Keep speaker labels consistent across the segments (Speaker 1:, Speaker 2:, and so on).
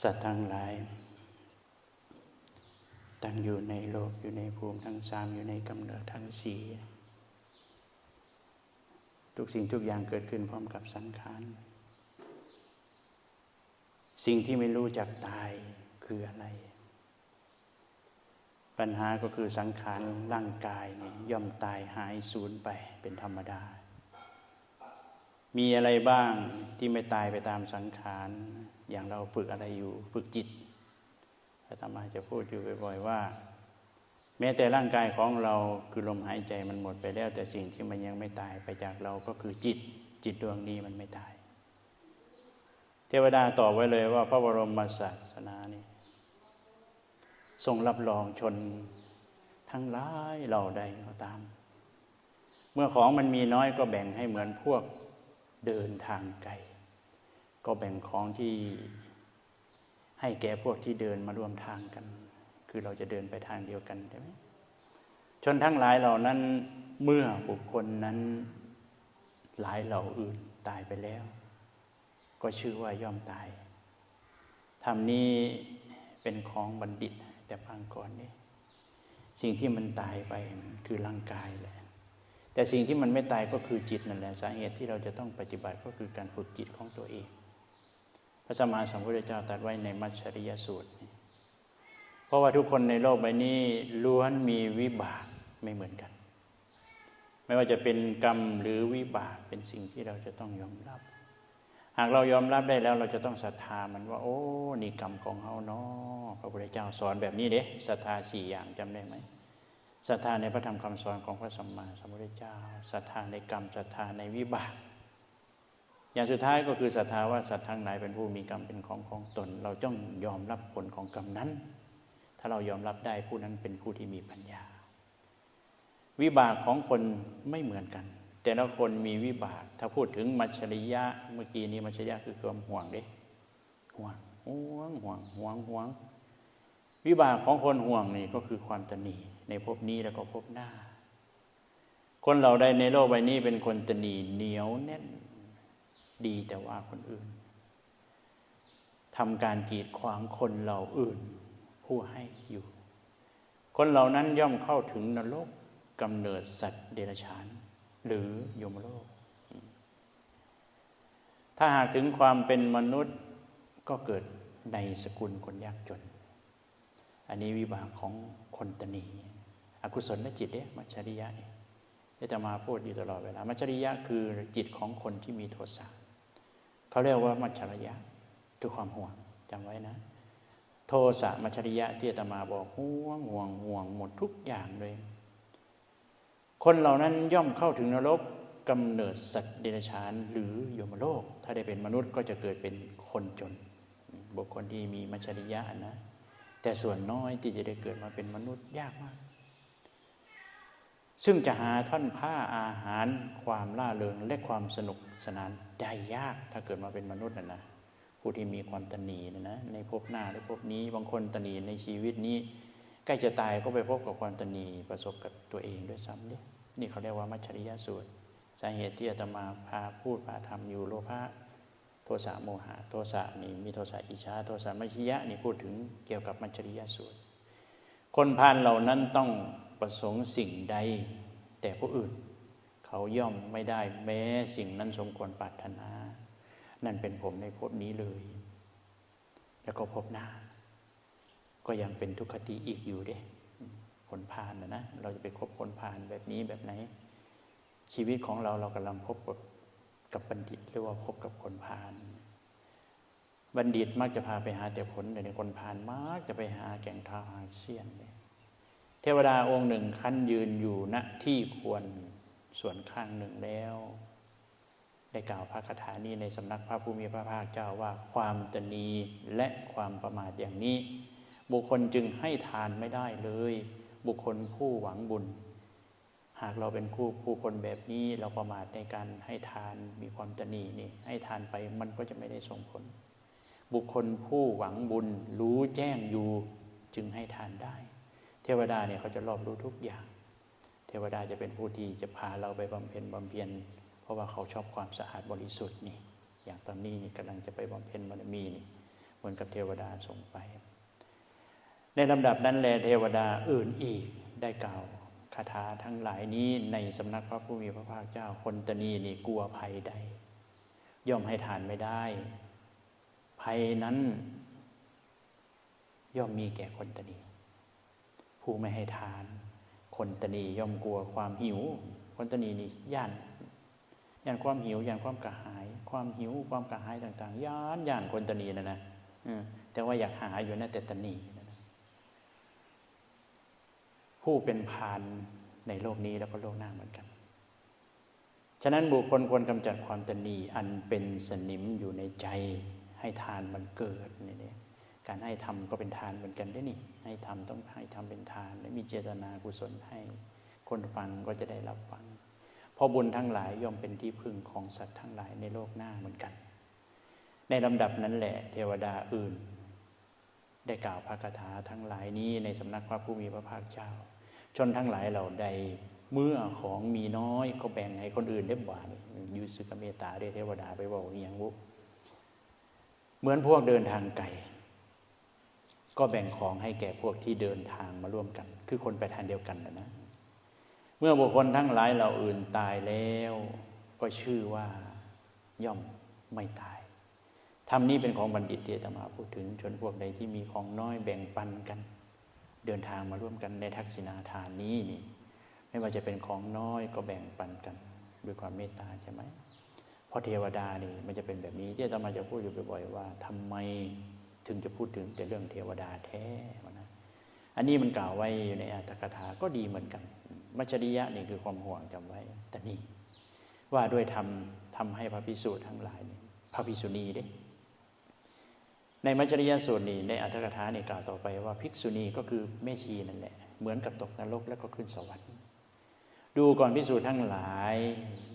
Speaker 1: สัตว์ทั้งหลาย ตั้งอยู่ในโลกอยู่ในภูมิทั้งสามอยู่ในกำเนิดทั้งสี่ทุกสิ่งทุกอย่างเกิดขึ้นพร้อมกับสังขาร สิ่งที่ไม่รู้จักตายคืออะไร ปัญหาก็คือสังขารร่างกายเนี่ยย่อมตายหายสูญไปเป็นธรรมดา มีอะไรบ้างที่ไม่ตายไปตามสังขาร อย่างเราฝึกอะไรอยู่ฝึกจิตอาตมาจะพูดอยู่บ่อยๆว่า แม้แต่ร่างกายของเราคือลมหายใจมันหมดไปแล้ว แต่สิ่งที่มันยังไม่ตายไปจากเราก็คือจิต จิตดวงนี้มันไม่ตาย เทวดาตอบไว้เลยว่า พระบรมศาสนานี่ทรงรับรองชนทั้งหลายเราใดก็ตาม เมื่อของมันมีน้อยก็แบ่งให้เหมือนพวกเดินทางไกล ก็แบ่งของที่ให้แก่พวกที่เดินมาร่วมทางกัน คือเราจะเดินไปทางเดียวกันใช่ไหมชนทั้งหลายเหล่านั้นเมื่อบุคคลนั้นหลายเหล่าอื่นตายไปแล้ว ก็ชื่อว่าย่อมตายธรรมนี้เป็นของบัณฑิต แต่พังก่อนนี่สิ่งที่มันตายไปคือร่างกายแหละแต่สิ่งที่มันไม่ตายก็คือจิตนั่นแหละสาเหตุที่เราจะต้องปฏิบัติก็คือการฝึกจิตของตัวเอง ระสัมมาสัมพุทธเจ้าตรัสไว้ในมัชชริยสูตร เพราะว่าทุกคนในโลกใบนี้ล้วนมีวิบากไม่เหมือนกัน ไม่ว่าจะเป็นกรรมหรือวิบากเป็นสิ่งที่เราจะต้องยอมรับ หากเรายอมรับได้แล้วเราจะต้องศรัทธามันว่า โอ้นี่กรรมของเฮาเนาะพระพุทธเจ้าสอนแบบนี้เด้ศรัทธาสี่อย่างจำได้ไหมศรัทธาในพระธรรมคำสอนของพระสัมมาสัมพุทธเจ้าศรัทธาในกรรมศรัทธาในวิบาก อย่างสุดท้ายก็คือศรัทธาว่าสัตว์ทั้งหลายเป็นผู้มีกรรมเป็นของของตน เราต้องยอมรับผลของกรรมนั้น ถ้าเรายอมรับได้ผู้นั้นเป็นผู้ที่มีปัญญา วิบากของคนไม่เหมือนกัน แต่ละคนมีวิบาก ถ้าพูดถึงมัชริยะเมื่อกี้นี้มัชริยะคือความห่วงเด้ห่วงห่วงห่วงห่วงห่วง วิบากของคนห่วงนี่ก็คือความตนีในภพนี้แล้วก็ภพหน้า คนเราได้ในโลกใบนี้เป็นคนตนีเหนียวแน่น ดีแต่ว่าคนอื่นทำการกีดขวางคนเหล่าอื่น ผู้ให้อยู่ คนเหล่านั้นย่อมเข้าถึงนรกกำเนิดสัตว์เดรัจฉาน หรือยมโลก ถ้าหากถึงความเป็นมนุษย์ก็เกิดในสกุลคนยากจน อันนี้วิบากของคนตนีอกุศลและจิตเนี่ยมัจฉริยะเนี่ยจะมาพูดอยู่ตลอดเวลามัจฉริยะคือจิตของคนที่มีโทสะ เขาเรียกว่ามัจฉริยะคือความห่วงจำไว้นะ โทสะมัจฉริยะที่อาตมาบอกห่วงห่วงห่วงหมดทุกอย่างเลย คนเหล่านั้นย่อมเข้าถึงนรกกำเนิดสัตว์เดรัจฉานหรือยมโลก ถ้าได้เป็นมนุษย์ก็จะเกิดเป็นคนจน บุคคลที่มีมัจฉริยะนะ แต่ส่วนน้อยที่จะได้เกิดมาเป็นมนุษย์ยากมาก ซึ่งจะหาท่อนผ้าอาหารความล่าเริงและความสนุกสนาน ได้ยากถ้าเกิดมาเป็นมนุษย์นะนะผู้ที่มีความตนีนะนะในภพหน้าหรือภพนี้บางคนตนีในชีวิตนี้ ใกล้จะตายก็ไปพบกับความตนีประสบกับตัวเองด้วยซ้ำเนี่ยนี่เขาเรียกว่ามัจฉริยะสูตรสาเหตุที่อาตมาพาพูดพาทำอยู่โลภะโทสะโมหะโทสะนี่มีโทสะอิจฉาโทสะมัจฉิยะนี่พูดถึงเกี่ยวกับมัจฉริยะสูตร คนพาลเหล่านั้นต้องประสงค์สิ่งใดแต่ผู้อื่น เขาย่อมไม่ได้แม้สิ่งนั้นสมควรปรารถนา นั่นเป็นผมในภพนี้เลย แล้วก็ภพหน้า ก็ยังเป็นทุกขติอีกอยู่เด้คนพาลนะนะ เราจะไปคบคนพาลแบบนี้แบบไหน ชีวิตของเราเรากำลังพบกับบัณฑิตหรือว่าพบกับคนพาลบัณฑิตมักจะพาไปหาแต่ผลแต่ในคนพาลมักจะไปหาแก่งท้าอาเซียนเลยเทวดาองค์หนึ่งขั้นยืนอยู่ณที่ควร ส่วนข้างหนึ่งแล้ว ได้กล่าวพระคาถานี้ในสำนักพระภูมิพระภาคเจ้าว่าความตนีและความประมาทอย่างนี้ บุคคลจึงให้ทานไม่ได้เลย บุคคลผู้หวังบุญ หากเราเป็นคู่ผู้คนแบบนี้เราประมาทในการให้ทานมีความตนีนี่ให้ทานไปมันก็จะไม่ได้ส่งผล บุคคลผู้หวังบุญรู้แจ้งอยู่จึงให้ทานได้ เทวดาเนี่ยเขาจะรอบรู้ทุกอย่าง ทวดาจะเป็นผู้ที่จะพาเราไปบำเพ็ญบำเพ็ญเพราะว่าเขาชอบความสะอาดบริสุทธิ์นี่ อย่างตอนนี้นี่กำลังจะไปบำเพ็ญบารมีนี่เหมือนกับเทวดาส่งไป ในลำดับนั้นแลเทวดาอื่นอีกได้กล่าวคาถาทั้งหลายนี้ในสำนักพระผู้มีพระภาคเจ้าคนตนีนี่กลัวภัยใด ย่อมให้ทานไม่ได้ ภัยนั้น ย่อมมีแก่คนตนีผู้ไม่ให้ทาน คนตนีย่อมกลัวความหิว คนตนีนี่ย่านย่านความหิวย่านความกระหาย ความหิวความกระหายต่าง ๆย่านย่านคนตนีนะนะแต่ว่าอยากหาอยู่นะแต่ตนีนะผู้เป็นพานในโลกนี้แล้วก็โลกหน้าเหมือนกัน ฉะนั้นบุคคลควรกำจัดความตนีอันเป็นสนิมอยู่ในใจให้ทานมันเกิดนี่เนี่ย การให้ทำก็เป็นทานเหมือนกันได้นี่ ให้ทำต้องให้ทำเป็นทาน และมีเจตนากุศลให้ คนฟังก็จะได้รับฟัง เพราะบุญทั้งหลายย่อมเป็นที่พึ่งของสัตว์ทั้งหลายในโลกหน้าเหมือนกัน ในลำดับนั้นแหละเทวดาอื่น ได้กล่าวพระคาถาทั้งหลายนี้ในสำนักพระผู้มีพระภาคเจ้า ชนทั้งหลายเหล่าใดเมื่อของมีน้อยก็แบ่งให้คนอื่นได้บ่านี่ยุสุกเมตตาเดเทวดาไปบอกอย่างวุเหมือนพวกเดินทางไกล ก็แบ่งของให้แก่พวกที่เดินทางมาร่วมกัน คือคนไปทางเดียวกันนะนะ เมื่อบุคคลทั้งหลายเหล่าอื่นตายแล้ว ก็ชื่อว่าย่อมไม่ตายธรรมนี้เป็นของบัณฑิตที่อาตมาพูดถึงชนพวกใดที่มีของน้อยแบ่งปันกัน เดินทางมาร่วมกันในทักษิณาทานนี้นี่ ไม่ว่าจะเป็นของน้อยก็แบ่งปันกัน ด้วยความเมตตาใช่ไหมเพราะเทวดานี่มันจะเป็นแบบนี้ที่ตมาจะพูดอยู่บ่อยๆว่าทำไม ถึงจะพูดถึงแต่เรื่องเทวดาแท้นะอันนี้มันกล่าวไว้อยู่ในอัตถกถาก็ดีเหมือนกัน มัจริยะนี่คือความห่วงจำไว้ แต่นี่ว่าด้วยทำทำให้พระพิสุทั้งหลายนี่พระพิสุณีเด้ในมัจฉริยสูตรนี้ในอัตถกถานี่กล่าวต่อไปว่าภิกษุณีก็คือแม่ชีนั่นแหละ เหมือนกับตกนรกแล้วก็ขึ้นสวรรค์ ดูก่อนภิกษุทั้งหลาย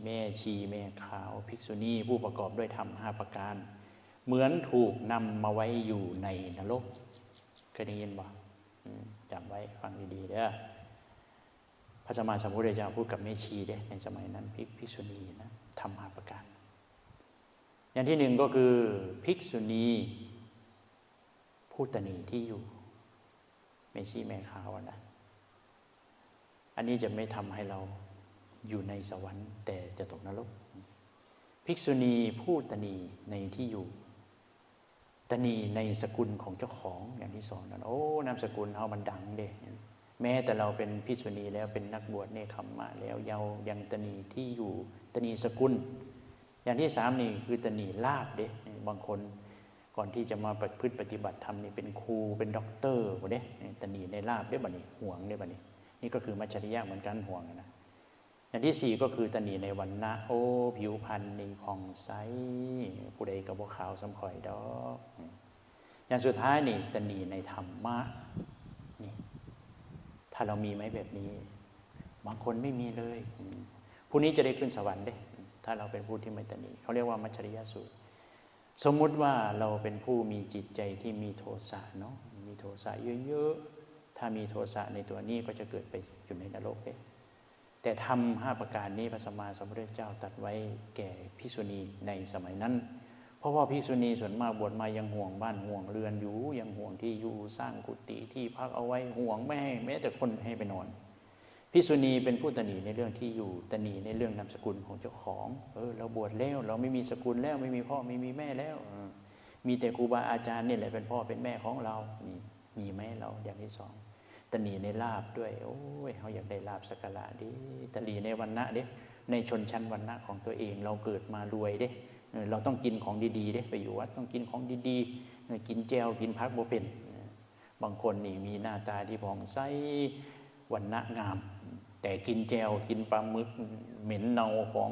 Speaker 1: แม่ชีแม่ขาว ภิกษุณีผู้ประกอบด้วยธรรมห้าประการ เหมือนถูกนำมาไว้อยู่ในนรกเคยได้ยินบ่จำไว้ฟังดีๆเด้อพระสมมาสมพุทธเจ้าพูดกับแม่ชีเด้ในสมัยนั้นภิกภิกษุณีนะทำห้าประการ อย่างที่หนึ่งก็คือภิกษุณีผู้ตนีที่อยู่แม่ชีแม่ขาวนะอันนี้จะไม่ทำให้เราอยู่ในสวรรค์ แต่จะตกนรกภิกษุณีผู้ตนีในที่อยู่ ตนีในสกุลของเจ้าของอย่างที่สองนั้นโอ้นามสกุลเขามันดังเด้แม้แต่เราเป็นภิษุณีแล้วเป็นนักบวชเนคขมมะแล้วเยายังตนีที่อยู่ตนีสกุล อย่างที่สามนี่คือตนีลาบเด้บางคนก่อนที่จะมาประพฤติปฏิบัติธรรมนี่เป็นครูเป็นด็อกเตอร์บ่เด้ตนีในลาบได้บ่นี่ห่วงได้บ่นี่นี่ก็คือมัจฉริยะเหมือนกันห่วงนะ อย่างที่สี่ก็คือตนีในวันนะโอ้ ผิวพรรณนี่ผ่องใสผู้ใดกระบอกขาวสำข่อยดอกอย่างสุดท้ายนี่ตนีในธรรมะนี่ถ้าเรามีไหมแบบนี้ บางคนไม่มีเลยผู้นี้จะได้ขึ้นสวรรค์เด้ ถ้าเราเป็นผู้ที่ไม่ตนีเขาเรียกว่ามัจฉริยสูตรสมมุติว่าเราเป็นผู้มีจิตใจที่มีโทสะเนาะมีโทสะเยอะๆถ้ามีโทสะในตัวนี้ก็จะเกิดไปอยู่ในนรกเอง แต่ทำห้าประการนี้พระสัมมาสัมพุทธเจ้าตัดไว้แก่พิษุณีในสมัยนั้น เพราะว่าพิษุณีส่วนมากบวชมายังห่วงบ้านห่วงเรือนอยู่ยังห่วงที่อยู่สร้างกุฏิที่พักเอาไว้ห่วงไม่ให้แม้แต่คนให้ไปนอนพิษุณีเป็นผู้ตนีในเรื่องที่อยู่ตนีในเรื่องนามสกุลของเจ้าของเออเราบวชแล้วเราไม่มีสกุลแล้วไม่มีพ่อไม่มีแม่แล้ว มีแต่ครูบาอาจารย์นี่แหละเป็นพ่อเป็นแม่ของเรามีมีไหมเราอย่างที่สอง ตนีในลาบด้วย โอ้ยเขาอยากได้ลาบสักการะดิตนีในวันณะเด้ในชนชั้นวันณะของตัวเองเราเกิดมารวยเด้เราต้องกินของดีๆเด้ไปอยู่วัดต้องกินของดีๆ กินแจวกินพักโบเป็น บางคนนี่มีหน้าตาที่ผ่องใสวันณะงาม แต่กินแจวกินปลาหมึกเหม็นเน่าของ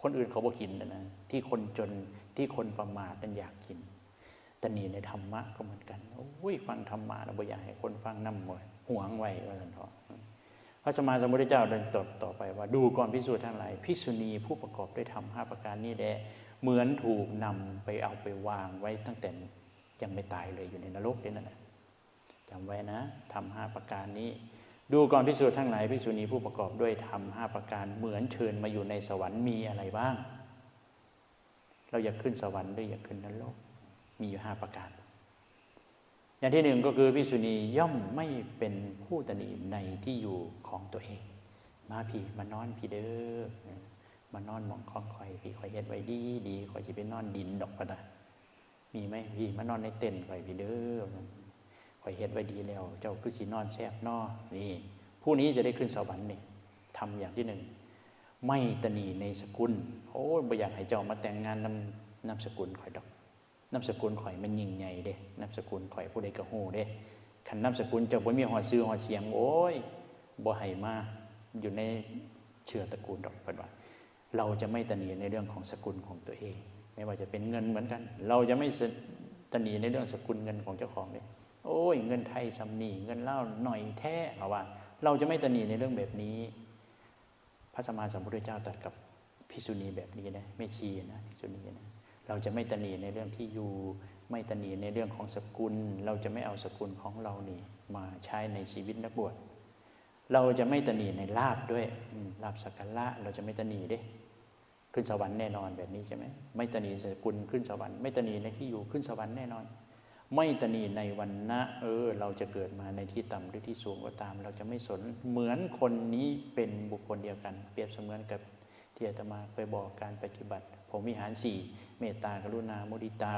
Speaker 1: คนอื่นเขาบ่กินนะนะที่คนจนที่คนประมาทนั่นอยากกิน แต่นี่ในธรรมะก็เหมือนกันโอ้ยฟังธรรมะเราบ่อยากให้คนฟังน้ำมวยห่วงไว้ว่าสันทอพระสมมาสมุทรเจ้าดินตดต่อไปว่าดูก่อนพิสูจน์ทั้งหลายพิษุณีผู้ประกอบด้วยธรรมห้าประการนี้แหละเหมือนถูกนำไปเอาไปวางไว้ตั้งแต่ยังไม่ตายเลยอยู่ในนรกนี่นั่นแหละจำไว้นะทำห้าประการนี้ ดูก่อนพิสูจน์ทั้งหลายพิสูจนีผู้ประกอบด้วยธรรมห้าประการเหมือนเชิญมาอยู่ในสวรรค์มีอะไรบ้าง เราอยากขึ้นสวรรค์หรืออยากขึ้นนรก มีอยู่ห้าประการ อย่างที่หนึ่งก็คือพิกษุณีย่อมไม่เป็นผู้ตนีในที่อยู่ของตัวเอง มาพี่มานอนพี่เด้อมานอนหมองคล้องคอยพี่คอยเฮ็ดไว้ดีดีคอยจะไปนอนดินดอกก็ได้มีไหมพี่มานอนในเต็นท์คอยพี่เด้อคอยเฮ็ดไว้ดีแล้ว เจ้าคือสีนอนแซบนอนี่ผู้นี้จะได้ขึ้นสวรรค์นี่ทำอย่างที่หนึ่งไม่ตนีในสกุลโอ้ยบ่อยากให้เจ้ามาแต่งงานนำนามสกุลข่อยดอก นามสกุลข่อยมันยิ่งใหญ่เด้นามสกุลข่อยผู้ใดก็ฮู้เด้คันนามสกุลเจ้าบ่มีหอดซื้อหอดเสียง โอ้ยบ่ให้มาอยู่ในเชื้อตระกูลดอกเพิ่นว่าเราจะไม่ตนีในเรื่องของสกุลของตัวเอง ไม่ว่าจะเป็นเงินเหมือนกัน เราจะไม่ตนีในเรื่องสกุลเงินของเจ้าของเลยโอ้ยเงินไทยสำนีเงินเล่าหน่อยแท้เอาว่า เราจะไม่ตนีในเรื่องแบบนี้ พระสมมาสัมพุทธเจ้าตรัสกับพิกษุณีแบบนี้นะไม่ชีนะพิกษุณีนะ เราจะไม่ตนีในเรื่องที่อยู่ ไม่ตนีในเรื่องของสกุล เราจะไม่เอาสกุลของเรานี่มาใช้ในชีวิตนักบวชเราจะไม่ตนีในลาบด้วยลาบสักการะเราจะไม่ตนีเด้ขึ้นสวรรค์แน่นอนแบบนี้ใช่ไหมไม่ตนีสกุลขึ้นสวรรค์ไม่ตนีในที่อยู่ขึ้นสวรรค์แน่นอน ไม่ตนีในวันนะเออ เราจะเกิดมาในที่ต่ำหรือที่สูงก็ตาม เราจะไม่สนเหมือนคนนี้เป็นบุคคลเดียวกัน เปรียบเสมือนกับที่อาตมาเคยบอกการปฏิบัติ ผมวิหารสี่ เมตตากรุณามุดิตา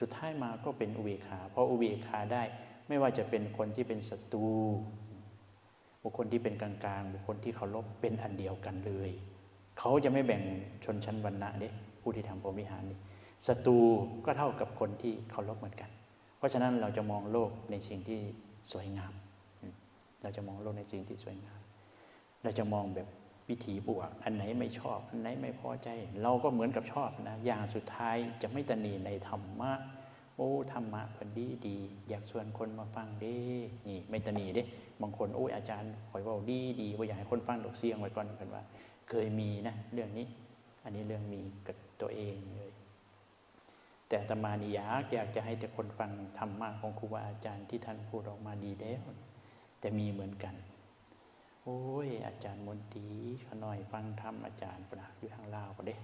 Speaker 1: สุดท้ายมาก็เป็นอุเบกขาเพราะอุเบกขาได้ไม่ว่าจะเป็นคนที่เป็นศัตรูบุคคลที่เป็นกลางๆบุคคลที่เคารพเป็นอันเดียวกันเลย เขาจะไม่แบ่งชนชั้นวรรณะเด้ผู้ที่ทำพรหมวิหารนี่ศัตรูก็เท่ากับคนที่เคารพเหมือนกัน เพราะฉะนั้นเราจะมองโลกในสิ่งที่สวยงามอืมเราจะมองโลกในสิ่งที่สวยงาม เราจะมองแบบ วิถีบวก อันไหนไม่ชอบ อันไหนไม่พอใจ เราก็เหมือนกับชอบนะ อย่างสุดท้ายจะไม่ตนีในธรรมะ โอ้ธรรมะพันดีดี อยากชวนคนมาฟังเด้นี่ไม่ตนีเด้บางคนโอ้ยอาจารย์คอยว่าดีดีว่าอยากให้คนฟังดอกเสียงไว้ก่อนกันว่า เคยมีนะเรื่องนี้ อันนี้เรื่องมีกับตัวเองเลย แต่อาตมานี่อยากอยากจะให้แต่คนฟังธรรมะของครูบาอาจารย์ที่ท่านพูดออกมาดีแล้วแต่มีเหมือนกัน โอ้ย อาจารย์มนตรีขน่อยฟังธรรมอาจารย์ปรากอยู่ทางลาวก็เด้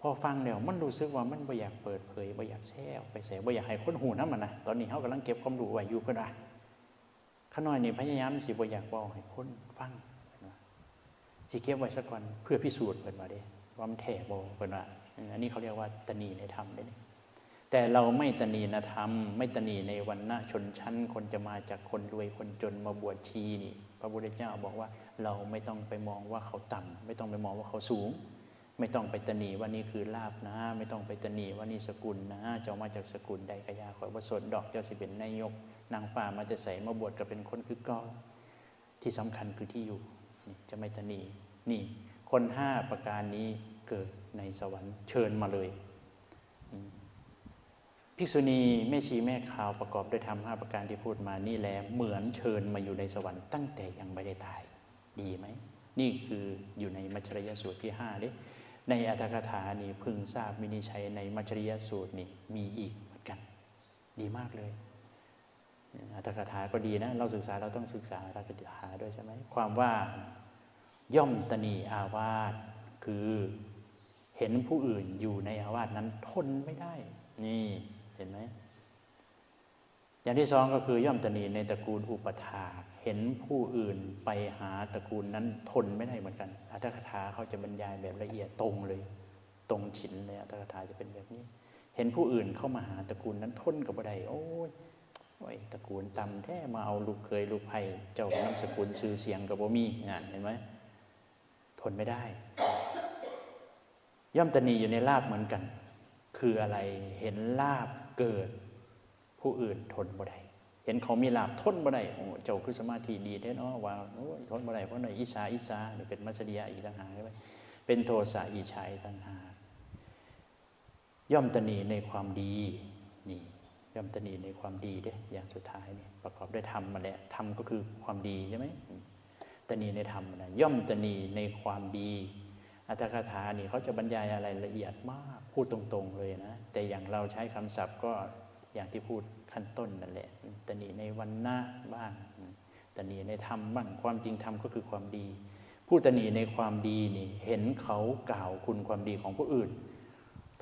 Speaker 1: พอฟังแล้วมันรู้สึกว่ามันบ่อยากเปิดเผยบ่อยากแช่ไปใส่บ่อยากให้คนหูน้ำมันนะตอนนี้เขากำลังเก็บความรู้ไว้อยู่เพื่อนว่าขน่อยนี่พยายามสิบ่อยากบอกให้คนฟังสิเก็บไว้สักก่อนเพื่อพิสูจน์เพิ่นว่าเด้ว่ามันแท้บ่เพิ่นว่าอันนี้เขาเรียกว่าตนีในธรรมเด้นี่ แต่เราไม่ตนีนธรรม ไม่ตนีในวันน้าชนชั้น คนจะมาจากคนรวยคนจนมาบวชชีนี่พระพุทธเจ้าบอกว่าเราไม่ต้องไปมองว่าเขาต่ำไม่ต้องไปมองว่าเขาสูง ไม่ต้องไปตนีว่านี่คือลาบนะ ไม่ต้องไปตนีว่านี่สกุลนะเจ้ามาจากสกุลใดกยาขอยว่าสนดอกเจ้าสิเป็นนายก นางฟ้ามาจะใส่มาบวชก็เป็นคนคือเก็ที่สำคัญคือที่อยู่จะไม่ตนีนี่คนห้าประการนี้เกิดในสวรรค์เชิญมาเลย ภิกษุณีแม่ชีแม่ขาวประกอบด้วยธรรมห้าประการที่พูดมานี่แหละเหมือนเชิญมาอยู่ในสวรรค์ตั้งแต่ยังไม่ได้ตายดีไหม นี่คืออยู่ในมัจฉริยสูตรที่ห้าเด้ในอัตถกถานี่พึงทราบมินิชัยในมัจฉริยสูตรนี่มีอีกเหมือนกัน ดีมากเลยอัตถกถาก็ดีนะ เราศึกษาเราต้องศึกษาอัตถกถาด้วยใช่ไหมความว่าย่อมตนีอาวาสคือเห็นผู้อื่นอยู่ในอาวาสนั้นทนไม่ได้ นี่ เห็นไหมอย่างที่สองก็คือย่อมตนีในตระกูลอุปถาเห็นผู้อื่นไปหาตระกูลนั้นทนไม่ได้เหมือนกันอัตถกถาเขาจะบรรยายแบบละเอียดตรงเลย ตรงฉินเลยอัตถกถาจะเป็นแบบนี้ เห็นผู้อื่นเข้ามาหาตระกูลนั้นทนกับบัไดโอ้ยโอ้ยตระกูลต่ำแท้มาเอาลูกเคยลูกไผ่เจ้าน้ำสกุลชื่อเสียงกับบ่มีงานเห็นไหมทนไม่ได้ ย่อมตนีอยู่ในลาบเหมือนกัน คืออะไรเห็นลาบเกิด ผู้อื่นทนบ่ได้เห็นเขามีลาบทนบ่ได้โอ้เจ้าคือสมาธิดีแท้เนาะว่าโอ้ทนบ่ได้เพราะหน่อยอิสาอิสานี่เป็นมัจฉริยะอีกต่างหากใช่ไหมเป็นโทสะอิชัยต่างหากย่อมตนีในความดีนี่ย่อมตนีในความดีเด้อย่างสุดท้ายนี่ประกอบด้วยธรรมมาแหละธรรมก็คือความดีใช่ไหมอืมตนีในธรรมนะย่อมตนีในความดี อัตถกถานี่เขาจะบรรยายอะไรละเอียดมากพูดตรงๆเลยนะ แต่อย่างเราใช้คำศัพท์ก็อย่างที่พูดขั้นต้นนั่นแหละตนีในวันหน้าบ้างตนีในธรรมบ้างความจริงธรรมก็คือความดีผู้ตนีในความดีนี่เห็นเขากล่าวคุณความดีของผู้อื่น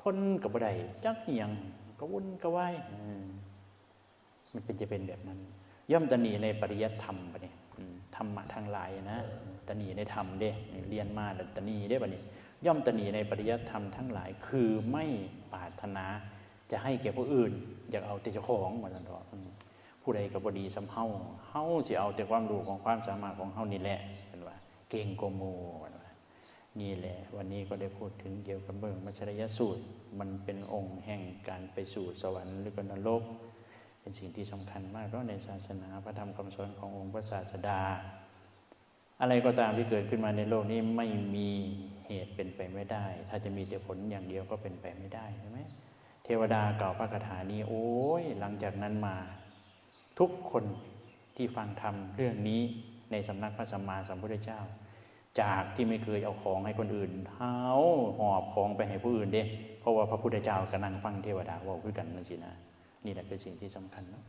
Speaker 1: ทนกับบ่ได้จักอหย่างกระวนกระวายมันเป็นจะเป็นแบบนั้น ย่อมตนีในปริยัติธรรมปะเนี่ยธรรมะทางลายนะ ตนีในธรรมเด้เรียนมาแล้วตนีได้ปะนี่ย่อมตนีในปริยัติธรรมทั้งหลาย คือไม่ปรารถนาจะให้แก่ผู้อื่น อยากเอาแต่เจ้าของมือนกันดอกผู้ใดกับบดีสำเฮาเฮาสิเอาแต่ความรู้ของความสามารถของเฮานี่แหละเป็นว่า เก่งกว่าหมู่ว่าว่านี่แหละ วันนี้ก็ได้พูดถึงเกี่ยวกับเรื่องมัชรยสูตร มันเป็นองค์แห่งการไปสู่สวรรค์หรือก็นรกเป็นสิ่งที่สำคัญมากเพราะในศาสนาพระธรรมคำสอนขององค์พระศาสดา อะไรก็ตามที่เกิดขึ้นมาในโลกนี้ไม่มีเหตุเป็นไปไม่ได้ ถ้าจะมีแต่ผลอย่างเดียวก็เป็นไปไม่ได้ใช่ไหมเทวดากล่าวพระคาถานี้ โอ้ยหลังจากนั้นมา ทุกคนที่ฟังธรรมเรื่องนี้ในสำนักพระสัมมาสัมพุทธเจ้า จากที่ไม่เคยเอาของให้คนอื่นเฮาหอบของไปให้ผู้อื่นเด้เพราะว่าพระพุทธเจ้ากำลังฟังเทวดาเว่าคือกันนั่นสินะนี่แหละคือสิ่งที่สำคัญนะ